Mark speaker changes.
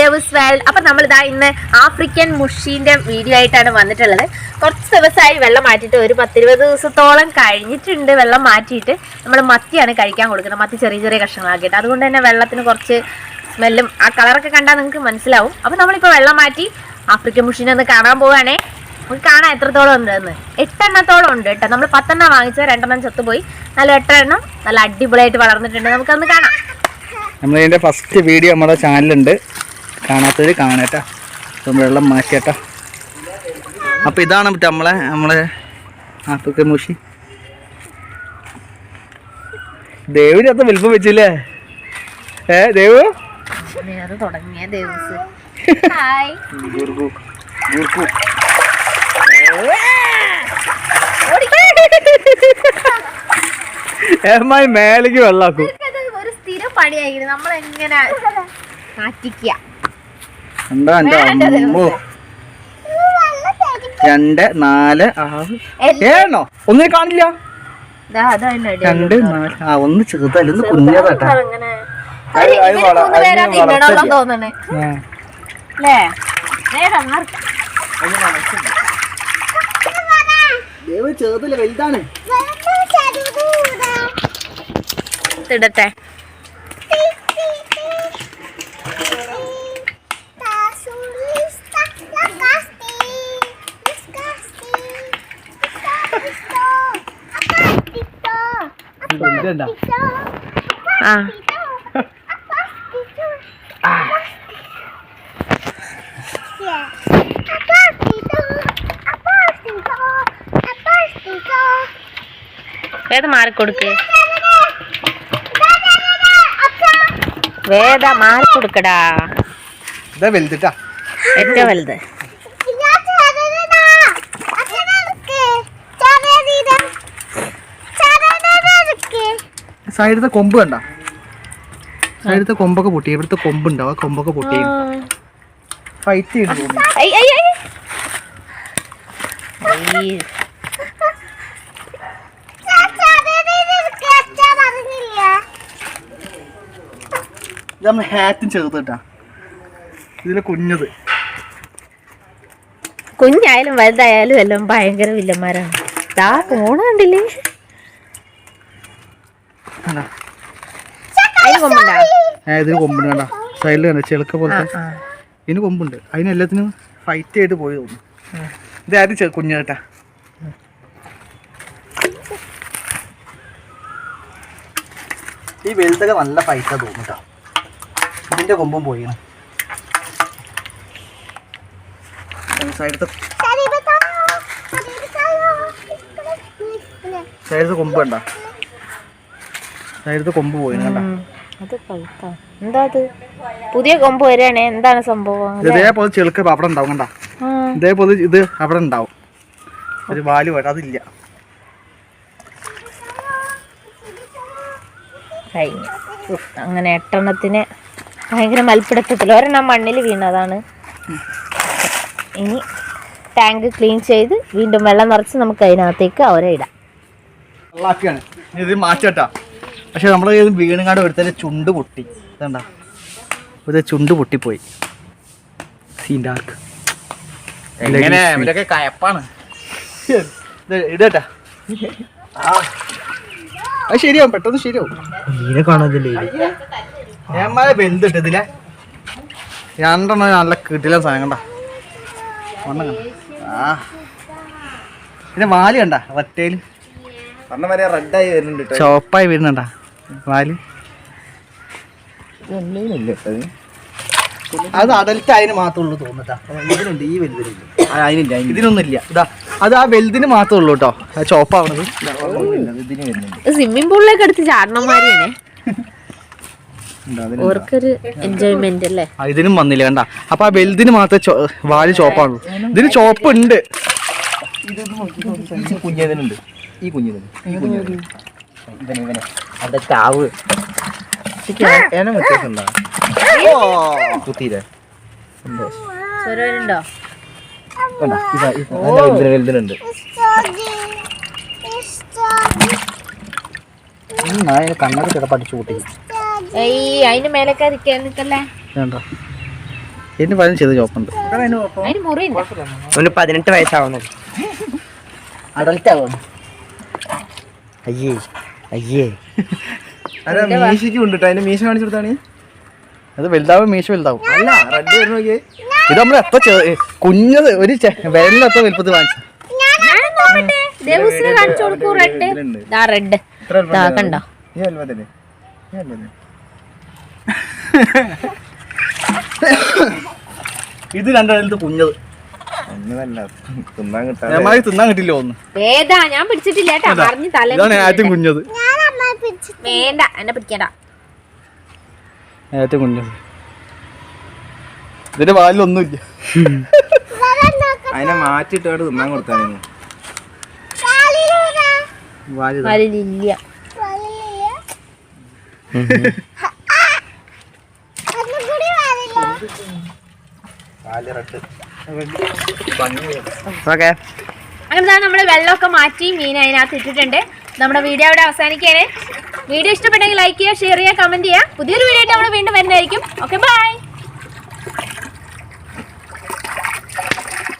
Speaker 1: Devas world. അപ്പൊ നമ്മളിതാ ഇന്ന് ആഫ്രിക്കൻ മുഷീന്റെ വീഡിയോ ആയിട്ടാണ് വന്നിട്ടുള്ളത്. കുറച്ച് ദിവസമായി വെള്ളം മാറ്റിയിട്ട് ഒരു പത്തിരുപത് ദിവസത്തോളം കഴിഞ്ഞിട്ടുണ്ട് വെള്ളം മാറ്റിയിട്ട്. നമ്മൾ മത്തിയാണ് കഴിക്കാൻ കൊടുക്കുന്നത്. മത്തി ചെറിയ ചെറിയ കഷ്ണങ്ങളാക്കിയിട്ട്. അതുകൊണ്ട് തന്നെ വെള്ളത്തിന് കുറച്ച് സ്മെല്ലും ആ കളറൊക്കെ കണ്ടാൽ നിങ്ങൾക്ക് മനസ്സിലാവും. അപ്പൊ നമ്മളിപ്പോൾ വെള്ളം മാറ്റി ആഫ്രിക്കൻ മുഷീനെ ഒന്ന് കാണാൻ പോവാണേ. നമുക്ക് കാണാൻ എത്രത്തോളം ഉണ്ട് എന്ന് എട്ടെണ്ണത്തോളം ഉണ്ട് കേട്ടോ. നമ്മൾ പത്തെണ്ണം വാങ്ങിച്ച രണ്ടെണ്ണം ചത്തുപോയി. നല്ല എട്ടെണ്ണം. നല്ല അടിപൊളിയായിട്ട് വളർന്നിട്ടുണ്ട്. നമുക്കൊന്ന് കാണാം.
Speaker 2: നമ്മളിതിന്റെ ഫസ്റ്റ് വീഡിയോ നമ്മുടെ ചാനലുണ്ട് കാണാത്തവർ കാണട്ടെ. അപ്പം വെള്ളം മാറ്റട്ടെ അപ്പോൾ ഇതാണ് നമ്മളെ നമ്മളെ ആഫ്രിക്കൻ മൂഷി. ദേവിന് അത്ര വലുപ്പം വെച്ചില്ലേ? ഏ ദേവ്?
Speaker 1: അത് തുടങ്ങിയ ദിവസം. ഹായ്
Speaker 2: ഏമായി മേലേക്ക് വെള്ളാക്കും.
Speaker 1: ഒരു സ്ഥിരം പണിയായിരുന്നു നമ്മളെങ്ങനെ നാറ്റിക്കുക?
Speaker 2: എന്താ എന്റെ അമ്മോ. രണ്ട് നാല് ആറ്. ഏഴെണ്ണോ? ഒന്നും കാണില്ല. രണ്ട് നാല്. ആ ഒന്ന് ചെറുതല്ല ഒന്ന് കുഞ്ഞതാട്ടാ
Speaker 1: അങ്ങനെ.
Speaker 2: വലുതാണ്.
Speaker 1: ഇവർ
Speaker 2: അത് വള-
Speaker 1: മൂന്ന് പേരാ
Speaker 2: അതിന്
Speaker 1: തിന്നണോന്ന്
Speaker 2: വളർച്ചയില്ല.
Speaker 1: തോന്നണേ അല്ലേ വേഗം മാർക്ക്.
Speaker 2: ദേവ് ചെറുതല്ല വലുതാണ്
Speaker 1: ഇടട്ടെ
Speaker 2: ഇതെന്താ
Speaker 1: ആ. വേദ മാറിക്കൊടുക്ക്. വേദ മാറിക്കൊടുക്കടാ.
Speaker 2: ഇതാ വലുതിട്ടാ
Speaker 1: ഏറ്റവും വലുത്.
Speaker 2: സൈഡത്തെ കൊമ്പ് കണ്ട? സൈഡത്തെ കൊമ്പൊക്കെ പൊട്ടി. ഇവിടുത്തെ കൊമ്പുണ്ടോ. ആ കൊമ്പൊക്കെ പൊട്ടി. ഫൈറ്റ് ചെയ്തു. ഇത് നമ്മൾ ഹാറ്റും ഇതിലെ കുഞ്ഞത്.
Speaker 1: കുഞ്ഞായാലും വലുതായാലും എല്ലാം ഭയങ്കര വില്ലന്മാരാണ്. ദാ പോണ കണ്ടില്ലേ
Speaker 2: കണ്ടാ
Speaker 1: അതിന് കൊമ്പുണ്ടാ?
Speaker 2: ഇതിന് കൊമ്പുണ്ട് കണ്ട? സൈഡിൽ കണ്ട? ചെളുക്ക
Speaker 1: പോലെ
Speaker 2: പോലത്തെ?
Speaker 1: ആ.
Speaker 2: ഇതിന് കൊമ്പുണ്ട്. അതിനെല്ലാത്തിനും ഫൈറ്റ് ചെയ്ത് പോയി തോന്നുന്നു. ഇത് ആദ്യം കുഞ്ഞു കേട്ടാ. ഈ വലുതൊക്കെ നല്ല പൈസ കേട്ടോ. ഇതിന്റെ കൊമ്പും പോയി സൈഡത്തെ സൈഡത്തെ കൊമ്പ് കണ്ട? സൈഡത്തെ കൊമ്പ് പോയി കണ്ട.
Speaker 1: അത് പഴുത്താ എന്താ അത്? പുതിയ കൊമ്പ് വരികയാണേ. എന്താണ് സംഭവം?
Speaker 2: ഇതേപോലെ ചെളുക്ക അവിടെ ഉണ്ടാവും കണ്ട. ഇതേപോലെ ഇത് അവിടെ ഉണ്ടാവും. ഒരു വാൽ വരാതില്ല അതില്ല.
Speaker 1: കഴിഞ്ഞു. അങ്ങനെ എട്ടെണ്ണത്തിന് ഭയങ്കര മൽപ്പിടുത്തത്തിൽ ഒരെണ്ണം മണ്ണിൽ വീണതാണ്. ഇനി ടാങ്ക് ക്ലീൻ ചെയ്ത് വീണ്ടും വെള്ളം നിറച്ച് നമുക്ക് അതിനകത്തേക്ക് അവരെ ഇടാം.
Speaker 2: ഇത് മാറ്റട്ടാ പക്ഷെ നമ്മൾ വീണുങ്ങാട് ഒരുത്തര ചുണ്ട് പൊട്ടി. ഇതണ്ട ഒരു ചുണ്ട് പൊട്ടിപ്പോയി. സീൻഡാർക്ക്
Speaker 3: എങ്ങനെ? ഇവരൊക്കെ കയപ്പാണ്?
Speaker 2: ഇടട്ടാ. അത് ശരിയാവും പെട്ടെന്ന് ശരിയാവും.
Speaker 3: മീനെ കാണാതില്ലേ
Speaker 2: ഏമാരെ വലുതിട്ട് ഇതിലെ രണ്ടെണ്ണം നല്ല കിട്ടില്ല സാധനം കണ്ട? ഒണ്ണം കണ്ട? ആ. പിന്നെ വാൽ കണ്ട
Speaker 3: റെഡ് റെഡായി വരുന്നുണ്ട്
Speaker 2: ചോപ്പായി വരുന്നുണ്ട? വാൽ അത് അടൽറ്റ് അതിന് മാത്രമേ ഉള്ളൂ തോന്നട്ടാ ഇതിനുണ്ട് ഈ വലുതിനുണ്ട്
Speaker 3: അതിനില്ല
Speaker 2: ഇതിനൊന്നും ഇല്ല. ഇതാ അത് ആ വലുതിന് മാത്രമേ ഉള്ളൂ കേട്ടോ. ആ ചോപ്പാവണത്
Speaker 3: ഇതിന് വരുന്നുണ്ട്.
Speaker 1: സ്വിമ്മിംഗ് പൂളിലേക്ക് എടുത്ത് ചാടണമാരിയാണ് ഓർക്കൊരു എൻജോയ്മെന്റ് അല്ലേ?
Speaker 2: ആ, ഇതിനും വന്നില്ല കണ്ട. അപ്പൊ ആ വലുതിന് മാത്രമേ വാൽ ചോപ്പാണുള്ളൂ ഇതിന് ചോപ്പ് ഉണ്ട്.
Speaker 3: ഈ കുഞ്ഞതിനുണ്ട്. ഈ കുഞ്ഞതിന് ഈ കുഞ്ഞതിന്. ഇവനെ ഇവനെ. അവിടെ ചാവ്. ഏനം വ്യത്യാസം ഉണ്ടോ കുത്തിയില്ലേ?
Speaker 1: സ്വരമുണ്ടോ
Speaker 3: കണ്ടോ? ഇതാ, ഇതാ, നല്ല വലുതിന് വലുതിനുണ്ട്. കണ്ണൊക്കെ ചിലപ്പോൾ അടിച്ചു കൂട്ടി.
Speaker 1: അതിന് മേലൊക്കെ നിൽക്കല്ലേ?
Speaker 2: വേണ്ട. ഇതിന് പതിനും ചെയ്ത് ചോപ്പുണ്ട്
Speaker 3: ഒന്ന് പതിനെട്ട് വയസ്സാവുന്നു
Speaker 2: അഡൽറ്റ് ആവുന്നു
Speaker 3: അയ്യേ. അയ്യേ.
Speaker 4: അല്ല മീശയ്ക്ക് ഉണ്ട് അതിന്റെ മീശ കാണിച്ചു കൊടുത്താണ്
Speaker 2: അത് വലുതാവും മീശ വലുതാവും.
Speaker 4: അല്ല റെഡ് വരുന്ന നോക്കിയേ
Speaker 2: ഇത് നമ്മൾ എത്ര കുഞ്ഞത് ഒരു വിരലിലെത്ര വലുപ്പത്തിൽ വാങ്ങിച്ചു
Speaker 1: കാണിച്ചു കൊടുക്കൂ റെഡ്. റെഡ്. കണ്ടോ?
Speaker 2: ഇത് രണ്ടു കുഞ്ഞത്?
Speaker 4: തിന്നാൻ
Speaker 2: കിട്ടില്ല ഒന്ന്
Speaker 1: ഏതാ ഞാൻ പിടിച്ചിട്ടില്ല
Speaker 2: ഏറ്റവും കുഞ്ഞത്.
Speaker 1: വേണ്ട എന്നെ പിടിക്കണ്ട.
Speaker 2: ഇതിന്റെ വാലിലൊന്നുമില്ല.
Speaker 4: അതിനെ മാറ്റിട്ട് അവിടെ തിന്നാൻ കൊടുത്തായിരുന്നു
Speaker 1: അങ്ങനെ നമ്മൾ വെള്ളമൊക്കെ മാറ്റി മീൻ അതിനകത്ത് ഇട്ടിട്ടുണ്ട്. നമ്മുടെ വീഡിയോ അവിടെ അവസാനിക്കാനേ വീഡിയോ ഇഷ്ടപ്പെട്ടെങ്കിൽ ലൈക്ക് ചെയ്യുക ഷെയർ ചെയ്യുക കമന്റ് ചെയ്യുക. പുതിയൊരു വീഡിയോ ആയിട്ട് നമ്മൾ വീണ്ടും വരുന്നതായിരിക്കും. Okay bye